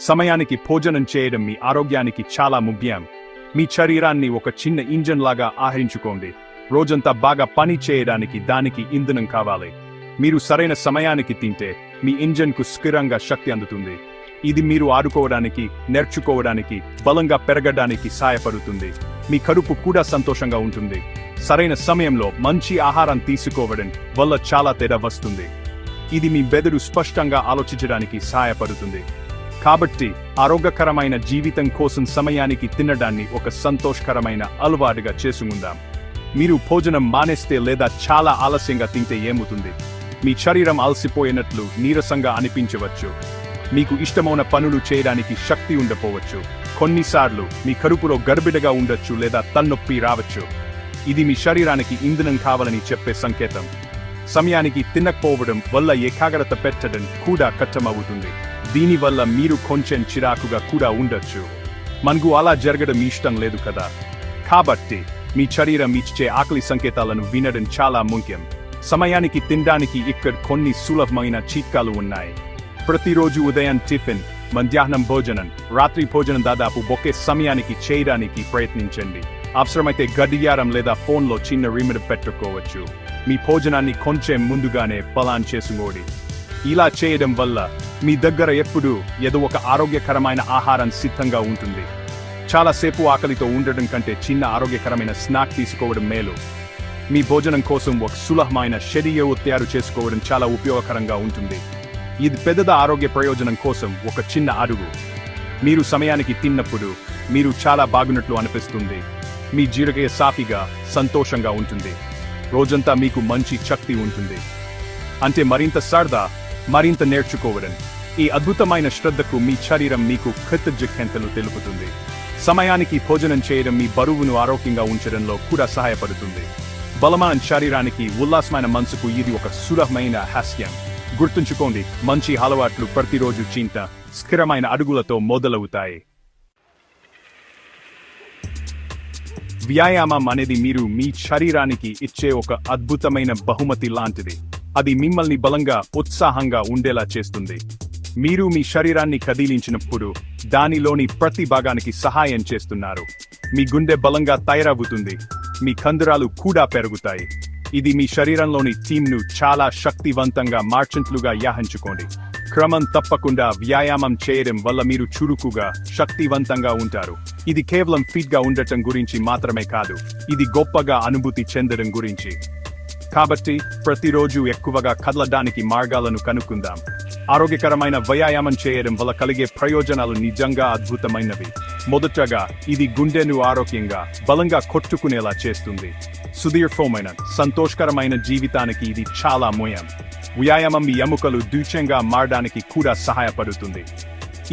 సమయానికి భోజనం చేయడం మీ ఆరోగ్యానికి చాలా ముఖ్యం. మీ శరీరాన్ని ఒక చిన్న ఇంజన్ లాగా ఆహరించుకోండి. రోజంతా బాగా పని చేయడానికి దానికి ఇంధనం కావాలి. మీరు సరైన సమయానికి తింటే మీ ఇంజన్కు స్థిరంగా శక్తి అందుతుంది. ఇది మీరు ఆడుకోవడానికి నేర్చుకోవడానికి బలంగా పెరగడానికి సహాయపడుతుంది. మీ కడుపు కూడా సంతోషంగా ఉంటుంది. సరైన సమయంలో మంచి ఆహారం తీసుకోవడం వల్ల చాలా తేడా వస్తుంది. ఇది మీ బెదరు స్పష్టంగా ఆలోచించడానికి సహాయపడుతుంది. కాబట్టి ఆరోగ్యకరమైన జీవితం కోసం సమయానికి తినడాన్ని ఒక సంతోషకరమైన అలవాటుగా చేసుకుందాం. మీరు భోజనం మానేస్తే లేదా చాలా ఆలస్యంగా తింటే ఏమవుతుంది? మీ శరీరం అలసిపోయినట్లు నీరసంగా అనిపించవచ్చు. మీకు ఇష్టమైన పనులు చేయడానికి శక్తి ఉండపోవచ్చు కొన్నిసార్లు మీ కడుపులో గర్భిడగా ఉండొచ్చు లేదా తన్నొప్పి రావచ్చు. ఇది మీ శరీరానికి ఇంధనం కావాలని చెప్పే సంకేతం. సమయానికి తినకపోవడం వల్ల ఏకాగ్రత పెట్టడం కూడా కష్టమవుతుంది. దీనివల్ల మీరు కొంచెం చిరాకుగా కూడా ఉండొచ్చు. మనకు అలా జరగడం ఇష్టం లేదు కదా. కాబట్టి మీ శరీరం ఇచ్చే ఆకలి సంకేతాలను వినడం చాలా ముఖ్యం. సమయానికి తినడానికి ఇక్కడ కొన్ని సులభమైన చిట్కాలు ఉన్నాయి. ప్రతిరోజు ఉదయం టిఫిన్ మధ్యాహ్నం భోజనం రాత్రి భోజనం దాదాపు ఒకే సమయానికి చేయడానికి ప్రయత్నించండి. అవసరమైతే గడియారం లేదా ఫోన్లో చిన్న రిమిడ్ పెట్టుకోవచ్చు. మీ భోజనాన్ని కొంచెం ముందుగానే ప్లాన్ చేసుకోండి ఇలా చేయడం వల్ల మీ దగ్గర ఎప్పుడూ ఏదో ఒక ఆరోగ్యకరమైన ఆహారం సిద్ధంగా ఉంటుంది. చాలాసేపు ఆకలితో ఉండడం కంటే చిన్న ఆరోగ్యకరమైన స్నాక్ తీసుకోవడం మేలు. మీ భోజనం కోసం ఒక సులభమైన శరీరం తయారు చేసుకోవడం చాలా ఉపయోగకరంగా ఉంటుంది. ఇది పెద్ద ఆరోగ్య ప్రయోజనం కోసం ఒక చిన్న అడుగు. మీరు సమయానికి తిన్నప్పుడు మీరు చాలా బాగున్నట్లు అనిపిస్తుంది. మీ జీరగయ సాఫీగా సంతోషంగా ఉంటుంది. రోజంతా మీకు మంచి శక్తి ఉంటుంది. అంటే మరింత సరదా మరింత నేర్చుకోవడం ఈ అద్భుతమైన శ్రద్ధకు మీ శరీరం మీకు కృతజ్ఞతలు తెలుపుతుంది. సమయానికి భోజనం చేయడం మీ బరువును ఆరోగ్యంగా ఉంచడంలో కూడా సహాయపడుతుంది. బలమైన శరీరానికి ఉల్లాసమైన మనసుకు ఇది ఒక సులభమైన హాస్యం. గుర్తుంచుకోండి మంచి అలవాట్లు ప్రతిరోజు చింత స్థిరమైన అడుగులతో మొదలవుతాయి. వ్యాయామం అనేది మీరు మీ శరీరానికి ఇచ్చే ఒక అద్భుతమైన బహుమతి లాంటిది. అది మిమ్మల్ని బలంగా ఉత్సాహంగా ఉండేలా చేస్తుంది. మీరు మీ శరీరాన్ని కదిలించినప్పుడు దానిలోని ప్రతి భాగానికి సహాయం చేస్తున్నారు. మీ గుండె బలంగా తయారవుతుంది. మీ కందరాలు కూడా పెరుగుతాయి. ఇది మీ శరీరంలోని టీంను చాలా శక్తివంతంగా మార్చినట్లుగా యాహించుకోండి క్రమం తప్పకుండా వ్యాయామం చేయడం వల్ల మీరు చురుకుగా శక్తివంతంగా ఉంటారు. ఇది కేవలం ఫిట్గా ఉండటం గురించి మాత్రమే కాదు. ఇది గొప్పగా అనుభూతి చెందడం గురించి. కాబట్టి ప్రతిరోజు ఎక్కువగా కదలడానికి మార్గాలను కనుక్కుందాం. ఆరోగ్యకరమైన వ్యాయామం చేయడం వల్ల కలిగే ప్రయోజనాలు నిజంగా అద్భుతమైనవి. మొదటగా ఇది గుండెను ఆరోగ్యంగా బలంగా కొట్టుకునేలా చేస్తుంది. సుదీర్ఘమైన సంతోషకరమైన జీవితానికి ఇది చాలా ముయం. వ్యాయామం మీ ఎముకలు దూచ్యంగా మారడానికి కూడా సహాయపడుతుంది.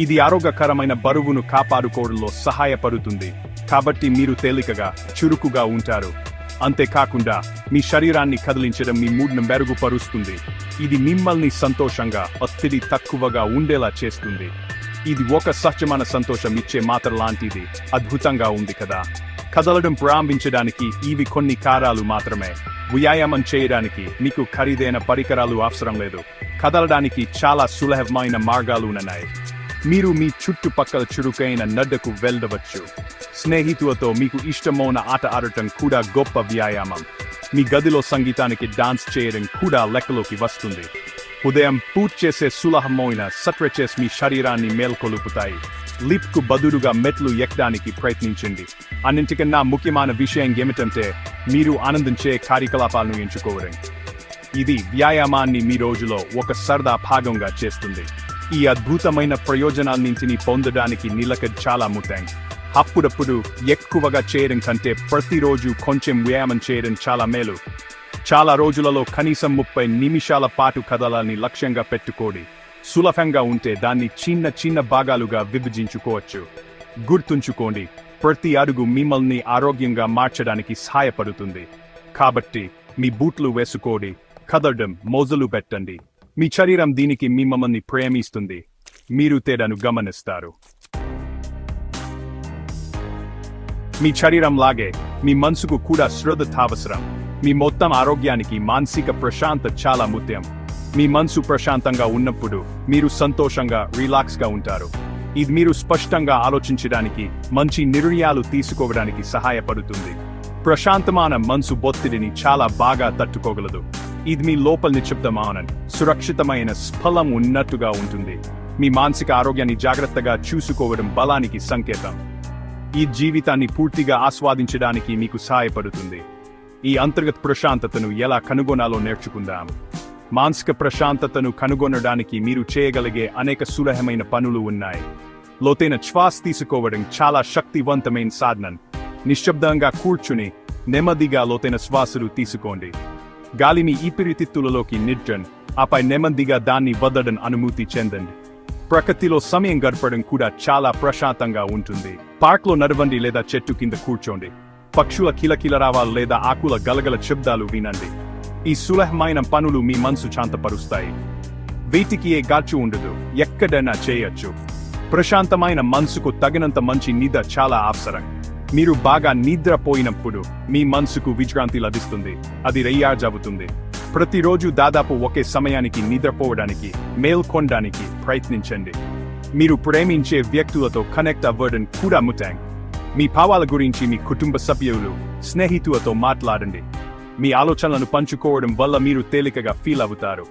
ఇది ఆరోగ్యకరమైన బరువును కాపాడుకోవడంలో సహాయపడుతుంది. కాబట్టి మీరు తేలికగా చురుకుగా ఉంటారు. అంతేకాకుండా మీ శరీరాన్ని కదిలించడం మీ మూడ్ను మెరుగుపరుస్తుంది. ఇది మిమ్మల్ని సంతోషంగా ఒత్తిడి తక్కువగా ఉండేలా చేస్తుంది. ఇది ఒక సహజమైన సంతోషం ఇచ్చే మాత్ర లాంటిది అద్భుతంగా ఉంది కదా. కదలడం ప్రారంభించడానికి ఇవి కొన్ని కారాలు మాత్రమే. వ్యాయామం చేయడానికి మీకు ఖరీదైన పరికరాలు అవసరం లేదు. కదలడానికి చాలా సులభమైన మార్గాలు ఉన్నాయి. మీరు మీ చుట్టుపక్కల చురుకైన నడ్డకు వెళ్ళవచ్చు. స్నేహితులతో మీకు ఇష్టమైన ఆట ఆడటం కూడా గొప్ప వ్యాయామం. మీ గదిలో సంగీతానికి డాన్స్ చేయడం కూడా లెక్కలోకి వస్తుంది. ఉదయం పూర్తి చేసే సులభమైన సట్రెచెస్ మీ శరీరాన్ని మేల్కొలుపుతాయి. లిప్కు బదులుగా మెట్లు ఎక్కడానికి ప్రయత్నించండి. అన్నింటికన్నా ముఖ్యమైన విషయం ఏమిటంటే మీరు ఆనందించే కార్యకలాపాలను ఎంచుకోవడం. ఇది వ్యాయామాన్ని మీ రోజులో ఒక సరదా భాగంగా చేస్తుంది. ఈ అద్భుతమైన ప్రయోజనాన్నింటినీ పొందడానికి నిలక చాలా ముఖ్యం. అప్పుడప్పుడు ఎక్కువగా చేయడం కంటే ప్రతిరోజు కొంచెం వ్యాయామం చేయడం చాలా మేలు. చాలా రోజులలో కనీసం ముప్పై నిమిషాల పాటు కదలాలని లక్ష్యంగా పెట్టుకోండి. సులభంగా ఉంటే దాన్ని చిన్న చిన్న భాగాలుగా విభజించుకోవచ్చు. గుర్తుంచుకోండి ప్రతి అడుగు మిమ్మల్ని ఆరోగ్యంగా మార్చడానికి సహాయపడుతుంది. కాబట్టి మీ బూట్లు వేసుకోండి కదలడం మొదలు పెట్టండి. మీ శరీరం దీనికి మిమ్మల్ని ప్రేమిస్తుంది. మీరు తేడాను గమనిస్తారు. మీ శరీరం లాగే మీ మనసుకు కూడా శ్రద్ధ అవసరం మీ మొత్తం ఆరోగ్యానికి మానసిక ప్రశాంత చాలా ముఖ్యం మీ మనసు ప్రశాంతంగా ఉన్నప్పుడు మీరు సంతోషంగా రిలాక్స్గా ఉంటారు. ఇది మీరు స్పష్టంగా ఆలోచించడానికి మంచి నిర్ణయాలు తీసుకోవడానికి సహాయపడుతుంది. ప్రశాంతమైన మనసు ఒత్తిడిని చాలా బాగా తట్టుకోగలదు. ఇది మీ లోపల నిశ్శబ్దమైన సురక్షితమైన స్ఫలం ఉన్నట్టుగా ఉంటుంది. మీ మానసిక ఆరోగ్యాన్ని జాగ్రత్తగా చూసుకోవడం బలానికి సంకేతం. ఈ జీవితాన్ని పూర్తిగా ఆస్వాదించడానికి మీకు సహాయపడుతుంది. ఈ అంతర్గత ప్రశాంతతను ఎలా కనుగొనాలో నేర్చుకుందాం. మానసిక ప్రశాంతతను కనుగొనడానికి మీరు చేయగలిగే అనేక సులభమైన పనులు ఉన్నాయి. లోతైన శ్వాస తీసుకోవడం చాలా శక్తివంతమైన సాధనం. నిశ్శబ్దంగా కూర్చుని నెమ్మదిగా లోతైన శ్వాసలు తీసుకోండి. గాలిని ఈపిరితిత్తులలోకి నిడ్చండి ఆపై నెమ్మదిగా దాన్ని వదలడం అనుమతి చెందండి. ప్రకృతిలో సమయం గడపడం కూడా చాలా ప్రశాంతంగా ఉంటుంది. పార్క్లో నడవండి లేదా చెట్టు కింద కూర్చోండి. పక్షుల కిలకిలరావాలు లేదా ఆకుల గలగల శబ్దాలు వినండి. ఈ సులభమైన పనులు మీ మనసు శాంతపరుస్తాయి. వీటికి ఏ గాచు ఉండదు. ఎక్కడైనా చేయొచ్చు. ప్రశాంతమైన మనసుకు తగినంత మంచి నిద్ర చాలా అవసరం. మీరు బాగా నిద్రపోయినప్పుడు మీ మనసుకు విశ్రాంతి లభిస్తుంది. అది రెయ్యాజవుతుంది. ప్రతిరోజు దాదాపు ఒకే సమయానికి నిద్రపోవడానికి మేల్కొనడానికి ప్రయత్నించండి. మీరు ప్రేమించే వ్యక్తులతో కనెక్ట్ అవ్వడం కూడా ముటాంగ్ మీ భావాల గురించి మీ కుటుంబ సభ్యులు స్నేహితులతో మాట్లాడండి. మీ ఆలోచనలను పంచుకోవడం వల్ల మీరు తేలికగా ఫీల్ అవుతారు.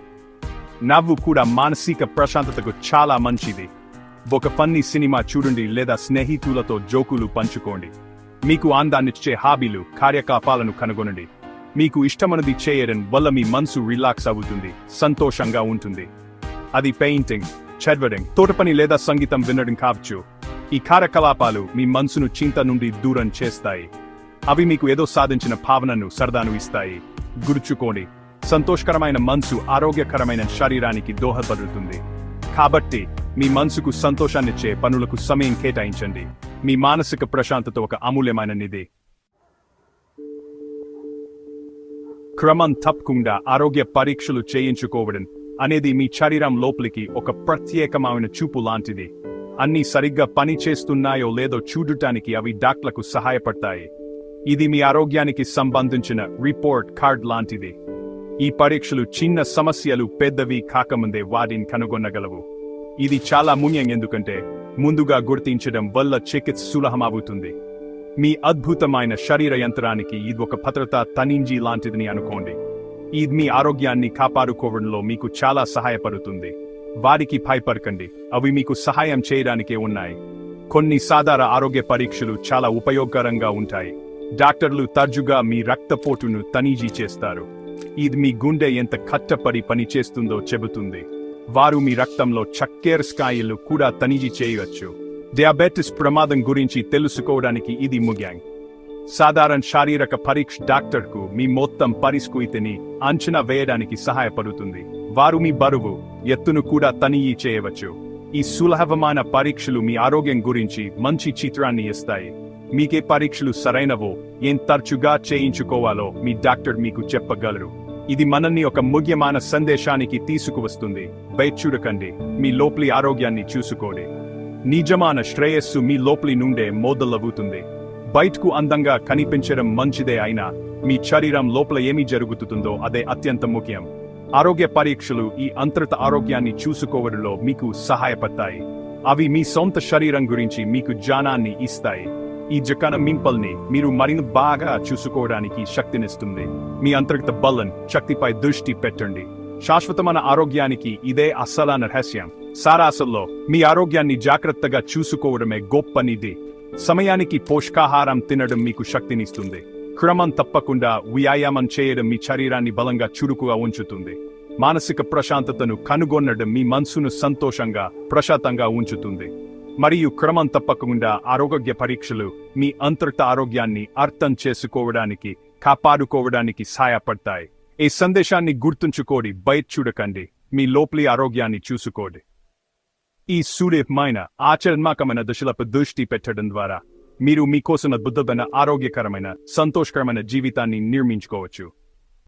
నవ్వు కూడా మానసిక ప్రశాంతతకు చాలా మంచిది. ఒక ఫన్నీ సినిమా చూడండి లేదా స్నేహితులతో జోకులు పంచుకోండి. మీకు ఆందాన్నిచ్చే హాబీలు కార్యకలాపాలను కనుగొనండి. మీకు ఇష్టమైనది చేయడం వల్ల మీ మనసు రిలాక్స్ అవుతుంది సంతోషంగా ఉంటుంది. అది పెయింటింగ్ చదవడం తోటపని లేదా సంగీతం వినడం కావచ్చు. ఈ కార్యకలాపాలు మీ మనసును చింత నుండి దూరం చేస్తాయి. అవి మీకు ఏదో సాధించిన భావనను సరదాను ఇస్తాయి. గుర్చుకోండి. సంతోషకరమైన మనసు ఆరోగ్యకరమైన శరీరానికి దోహదపడుతుంది. కాబట్టి మీ మనసుకు సంతోషాన్నిచ్చే పనులకు సమయం కేటాయించండి. మీ మానసిక ప్రశాంతత ఒక అమూల్యమైన నిధి. క్రమం తప్పకుండా ఆరోగ్య పరీక్షలు చేయించుకోవడం అనేది మీ శరీరం లోపలికి ఒక ప్రత్యేకమైన చూపు లాంటిది. అన్ని సరిగ్గా పని చేస్తున్నాయో లేదో చూడటానికి అవి డాక్టర్లకు సహాయపడతాయి. ఇది మీ ఆరోగ్యానికి సంబంధించిన రిపోర్ట్ కార్డ్ లాంటిది. ఈ పరీక్షలు చిన్న సమస్యలు పెద్దవి కాకముందే వాటిని కనుగొనగలవు. ఇది చాలా ముఖ్యం ఎందుకంటే ముందుగా గుర్తించడం వల్ల చికిత్స సులభమవుతుంది. మీ అద్భుతమైన శరీర యంత్రానికి ఇది ఒక భద్రత తనింజీ లాంటిదని అనుకోండి. ఇది మీ ఆరోగ్యాన్ని కాపాడుకోవడంలో మీకు చాలా సహాయపడుతుంది. వారికి భయపడకండి. అవి మీకు సహాయం చేయడానికే ఉన్నాయి. కొన్ని సాధారణ ఆరోగ్య పరీక్షలు చాలా ఉపయోగకరంగా ఉంటాయి. డాక్టర్లు తరచుగా మీ రక్తపోటును తనిఖీ చేస్తారు. ఇది మీ గుండె ఎంత కట్టపడి పనిచేస్తుందో చెబుతుంది. వారు మీ రక్తంలో చక్కెర స్థాయిలు కూడా తనిజీ చేయవచ్చు. డయాబెటిస్ ప్రమాదం గురించి తెలుసుకోవడానికి ఇది ముగ్యాంగ్ సాధారణ శారీరక పరీక్ష డాక్టర్కు మీ మొత్తం పరిస్థితిని అంచనా వేయడానికి సహాయపడుతుంది. వారు మీ బరువు ఎత్తును కూడా తనియీ చేయవచ్చు. ఈ సులభమైన పరీక్షలు మీ ఆరోగ్యం గురించి మంచి చిత్రాన్ని ఇస్తాయి. మీకే పరీక్షలు సరైనవో ఏం తరచుగా చేయించుకోవాలో మీ డాక్టర్ మీకు చెప్పగలరు. ఇది మనల్ని ఒక ముఖ్యమైన సందేశానికి తీసుకువస్తుంది. బయట చూడకండి మీ లోపలి ఆరోగ్యాన్ని చూసుకోండి. నిజమైన శ్రేయస్సు మీ లోపలి నుండే మొదలవుతుంది. బయటకు అందంగా కనిపించడం మంచిదే అయినా మీ శరీరం లోపల ఏమి జరుగుతుందో అదే అత్యంత ముఖ్యం. ఆరోగ్య పరీక్షలు ఈ అంతర్త ఆరోగ్యాన్ని చూసుకోవడంలో మీకు సహాయపడతాయి. అవి మీ సొంత శరీరం గురించి మీకు జ్ఞానాన్ని ఇస్తాయి. ఈ జకన మింపల్ని మీరు మరింత బాగా చూసుకోవడానికి శక్తినిస్తుంది. మీ అంతర్గత బలం శక్తిపై దృష్టి పెట్టండి. శాశ్వతమైన ఆరోగ్యానికి ఇదే అసలైన రహస్యం. సారాసల్లో మీ ఆరోగ్యాన్ని జాగ్రత్తగా చూసుకోవడమే గొప్ప నిధి. సమయానికి పోషకాహారం తినడం మీకు శక్తినిస్తుంది. క్రమం తప్పకుండా వ్యాయామం చేయడం మీ శరీరాన్ని బలంగా చురుకుగా ఉంచుతుంది. మానసిక ప్రశాంతతను కనుగొనడం మీ మనసును సంతోషంగా ప్రశాంతంగా ఉంచుతుంది. మరియు క్రమం తప్పకుండా ఆరోగ్య పరీక్షలు మీ అంతర్త ఆరోగ్యాన్ని అర్థం చేసుకోవడానికి కాపాడుకోవడానికి సహాయపడతాయి. ఈ సందేశాన్ని గుర్తుంచుకోడి బయట చూడకండి. మీ లోపలి ఆరోగ్యాన్ని చూసుకోండి. ఈ సూర్యమైన ఆచరణాత్మకమైన దశలపై దృష్టి పెట్టడం ద్వారా మీరు మీకోసం అద్భుతమైన ఆరోగ్యకరమైన సంతోషకరమైన జీవితాన్ని నిర్మించుకోవచ్చు.